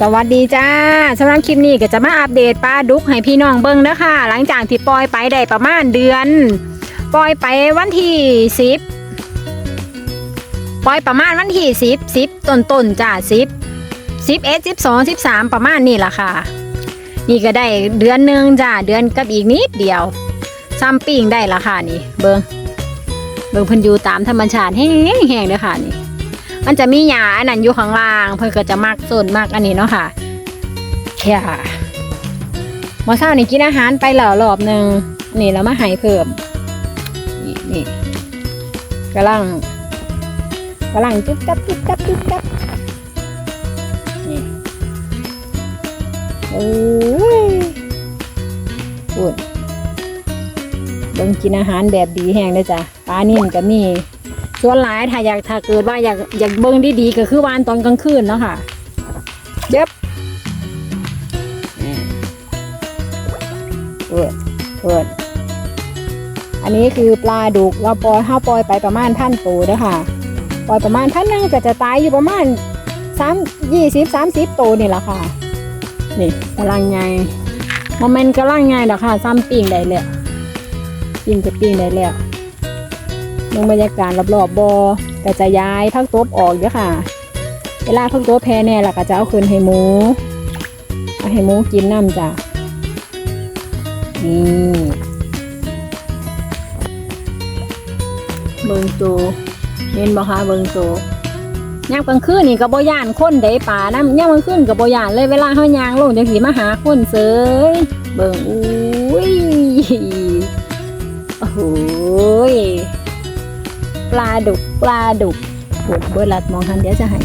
สวัสดีจ้าสำหรับคลิปนี้ก็จะมาอัปเดตปลาดุกให้พี่น้องเบิ่งเด้อค่ะ หลังจากที่ปล่อยไปได้ประมาณเดือน ปล่อยไปวันที่สิบปล่อยประมาณวันที่สิบสิบต้นต้นๆจ้าสิบสิบเอ็ดสิบสองสิบสามประมาณนี่ล่ะค่ะ นี่ก็ได้เดือนหนึ่งจ้าเดือนกับอีกนิดเดียวซ้ำปิ้งได้ละค่ะนี่ เบิ่งเบิ่งเพิ่นยูตามธรรมชาติแห้งๆเด้อค่ะนี่ มันจะมีหญ้าอันนั้นอยู่ข้างล่าง เพิ่นก็จะมักส่วนมากอันนี้เนาะค่ะแค่ค่ะหมอเช้านี่กินอาหารไปแล้วรอบหนึ่งนี่แล้วมาให้เพิ่มนี่นี่กำลังกำลังจุ๊บจับจุ๊บจับจุ๊บจับนี่โอ้ยพูดเบิ่งกินอาหารแบบดีแห้งเลยจ้ะปลานิ่มก็มี ส่วนหลายถ้าอยากถ้าเกิดว่าอยากอยากเบิ่งดีๆก็คือวานตอนกลางคืนเนาะค่ะเย็บอืมเปิดเปิดอันนี้คือปลาดุกเราปล่อยห้าปล่อยไปประมาณพันตัวเด้อค่ะปล่อยประมาณพันนึงก็จะตายอยู่ประมาณสามยี่สิบสามสิบตัวนี่แหละค่ะ นี่กำลังไงโมเมนต์กำลังไงดอกค่ะซ้ำปิ้งได้แล้วปิ้งจะปิ้งได้แล้ว เมืองบรรยากาศรอบๆบอก็จะย้ายพักโต๊บออกเด้อค่ะ เวลาพักโต๊บแพ้แน่ล่ะก็จะเอาคืนให้หมูเอาให้หมูกินน้ำจ้ะนี่เบิงโตเห็นบ่คะเบิงโตยามกลางคืนนี่ก็บ่ย่านคนได้ป่าน้ำยามกลางคืนก็บ่ย่านเลยเวลาเฮายางลงจังสิมาหาคนเสยเบิ่งอุ้ยโอ้โหย ลาดุกปลาดุกปวดเบิร์ลัดมองทันเดี๋ยวจะหาย